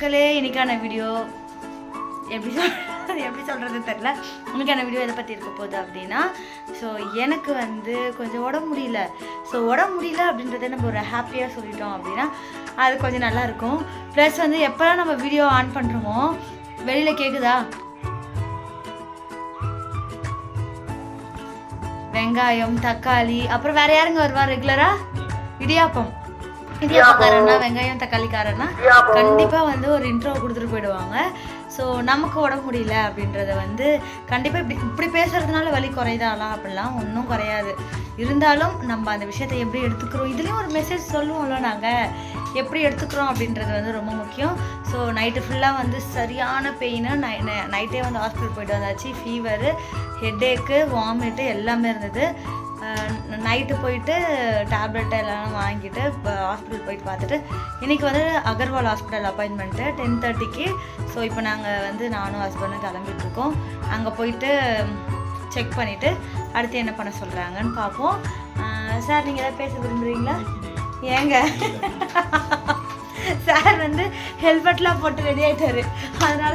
மக்களே இன்னைக்கான வீடியோ எப்படி சொல் எப்படி சொல்கிறது தெரில இன்னைக்கான வீடியோ எதை பற்றி இருக்க போகுது அப்படின்னா ஸோ எனக்கு வந்து கொஞ்சம் உடம்பு முடியல. ஸோ உடம்பு முடியல அப்படின்றத நம்ம ஒரு ஹாப்பியாக சொல்லிட்டோம் அப்படின்னா அது கொஞ்சம் நல்லா இருக்கும். ப்ளஸ் வந்து எப்போல்லாம் நம்ம வீடியோ ஆன் பண்ணுறோமோ வெளியில் கேட்குதா வெங்காயம் தக்காளி அப்புறம் வேற யாருங்க வருவா ரெகுலரா இடியாப்பம். இடியாப்பக்காரன்னா வெங்காயம் தக்காளிக்காரன்னா கண்டிப்பா வந்து ஒரு இன்ட்ரோ கொடுத்துட்டு போயிடுவாங்க. ஸோ நமக்கு உடம்பு முடியல அப்படின்றத வந்து கண்டிப்பாக இப்படி இப்படி பேசுறதுனால வலி குறையுதாலாம் அப்படிலாம் ஒன்றும் குறையாது. இருந்தாலும் நம்ம அந்த விஷயத்தை எப்படி எடுத்துக்கிறோம்? இதுலேயும் ஒரு மெசேஜ் சொல்லுவோம்ல நாங்கள் எப்படி எடுத்துக்கிறோம் அப்படின்றது வந்து ரொம்ப முக்கியம். ஸோ நைட்டு ஃபுல்லாக வந்து சரியான பெயின் நை நைட்டே வந்து ஹாஸ்பிட்டல் போயிட்டு வந்தாச்சு. ஃபீவரு ஹெட்டேக்கு வாமிட்டு எல்லாமே இருந்தது. நைட்டு போயிட்டு டேப்லெட் எல்லாம் வாங்கிட்டு ஹாஸ்பிட்டல் போயிட்டு பார்த்துட்டு இன்றைக்கி வந்து அகர்வால் ஹாஸ்பிட்டல் அப்பாயின்மெண்ட்டு டென் தேர்ட்டிக்கு ஸோ இப்போ நாங்கள் வந்து நானும் ஹஸ்பண்டும் கிளம்பிட்டுருக்கோம் அங்கே போயிட்டு செக் பண்ணிவிட்டு அடுத்து என்ன பண்ண சொல்கிறாங்கன்னு பார்ப்போம். சார் நீங்கள் ஏதாவது பேச விரும்புகிறீங்களா ஏங்க. சார் வந்து ஹெல்மெட்லாம் போட்டு ரெடி ஆகிட்டாரு அதனால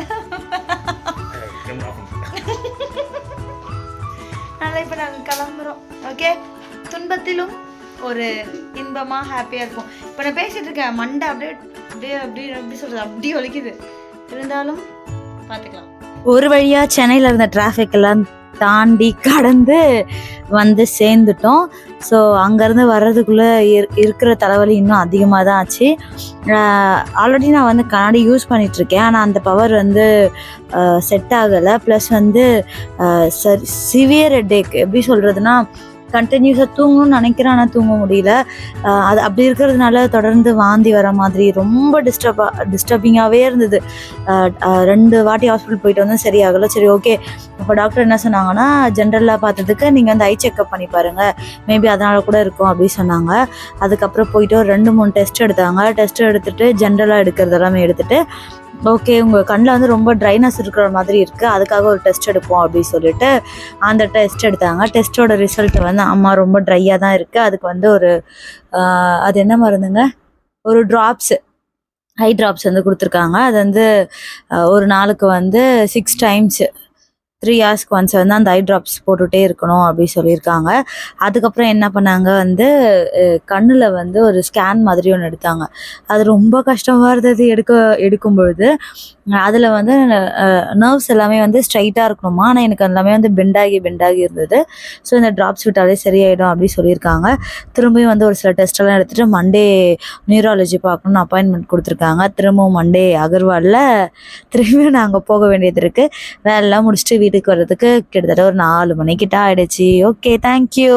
அதனால இப்போ நாங்கள் கிளம்புறோம். ஓகே துன்பத்திலும் ஒரு இன்பமாக ஹாப்பியாக இருக்கும் இப்போ நான் பேசிகிட்டு இருக்கேன். மண்டை அப்படியே அப்படியே அப்படியே எப்படி சொல்கிறது அப்படியே ஒலிக்குது இருந்தாலும் பார்த்துக்கலாம். ஒரு வழியாக சென்னையில் இருந்த டிராஃபிக் எல்லாம் தாண்டி கடந்து வந்து சேர்ந்துட்டோம். ஸோ அங்கேருந்து வர்றதுக்குள்ளே இருக்கிற தலைவலி இன்னும் அதிகமாக தான் ஆச்சு. ஆல்ரெடி நான் வந்து கண்ணாடி யூஸ் பண்ணிகிட்ருக்கேன் ஆனால் அந்த பவர் வந்து செட் ஆகலை. ப்ளஸ் வந்து சரி சிவியர் ஹெட்டேக் எப்படி சொல்கிறதுனா கண்டினியூஸாக தூங்கணும்னு நினைக்கிறேன் ஆனால் தூங்க முடியல. அது அப்படி இருக்கிறதுனால தொடர்ந்து வாந்தி வர மாதிரி ரொம்ப டிஸ்டர்பாக டிஸ்டர்பிங்காகவே இருந்தது. ரெண்டு வாட்டி ஹாஸ்பிட்டல் போயிட்டு வந்து சரியாகலை. சரி ஓகே இப்போ டாக்டர் என்ன சொன்னாங்கன்னா ஜென்ரலாக பார்த்ததுக்கு நீங்கள் வந்து ஐ செக்அப் பண்ணி பாருங்கள் மேபி அதனால் கூட இருக்கும் அப்படின்னு சொன்னாங்க. அதுக்கப்புறம் போயிட்டு ஒரு ரெண்டு மூணு டெஸ்ட் எடுத்தாங்க. டெஸ்ட் எடுத்துட்டு ஜென்ரலாக எடுக்கிறது எல்லாமே எடுத்துட்டு ஓகே உங்கள் கண்ணில் வந்து ரொம்ப ட்ரைனஸ் இருக்கிற மாதிரி இருக்குது அதுக்காக ஒரு டெஸ்ட் எடுப்போம் அப்படின்னு சொல்லிட்டு அந்த டெஸ்ட் எடுத்தாங்க. டெஸ்ட்டோட ரிசல்ட் வந்து அம்மா ரொம்ப ட்ரையாக தான் இருக்குது அதுக்கு வந்து ஒரு அது என்ன மருந்துங்க? ஒரு ட்ராப்ஸு ஐ ட்ராப்ஸ் வந்து கொடுத்துருக்காங்க. அது வந்து ஒரு நாளுக்கு வந்து சிக்ஸ் டைம்ஸு த்ரீ ஹார்ஸ்க்கு ஒன்ஸ் வந்து அந்த ஐ ட்ராப்ஸ் போட்டுகிட்டே இருக்கணும் அப்படி சொல்லியிருக்காங்க. அதுக்கப்புறம் என்ன பண்ணாங்க வந்து கண்ணில் வந்து ஒரு ஸ்கேன் மாதிரி ஒன்று எடுத்தாங்க. அது ரொம்ப கஷ்டமாக இருந்தது எடுக்க எடுக்கும் பொழுது. அதில் வந்து நர்வ்ஸ் எல்லாமே வந்து ஸ்ட்ரைட்டாக இருக்கணுமா? ஆனால் எனக்கு எல்லாமே வந்து பெண்டாகி பெண்டாகி இருந்தது. ஸோ இந்த ட்ராப்ஸ் விட்டாலே சரியாயிடும் அப்படி சொல்லியிருக்காங்க. திரும்பியும் வந்து ஒரு சில டெஸ்ட்டெல்லாம் எடுத்துகிட்டு மண்டே நியூராலஜி பார்க்கணும்னு அப்பாயின்மெண்ட் கொடுத்துருக்காங்க. திரும்பவும் மண்டே அகர்வாலில் திரும்பியும் நாங்கள் போக வேண்டியது இருக்குது வேலைலாம் முடிச்சுட்டு வீட்டுக்கு வர்றதுக்கு கிட்டத்தட்ட ஒரு நாலு மணிக்கிட்ட ஆயிடுச்சு. Okay thank you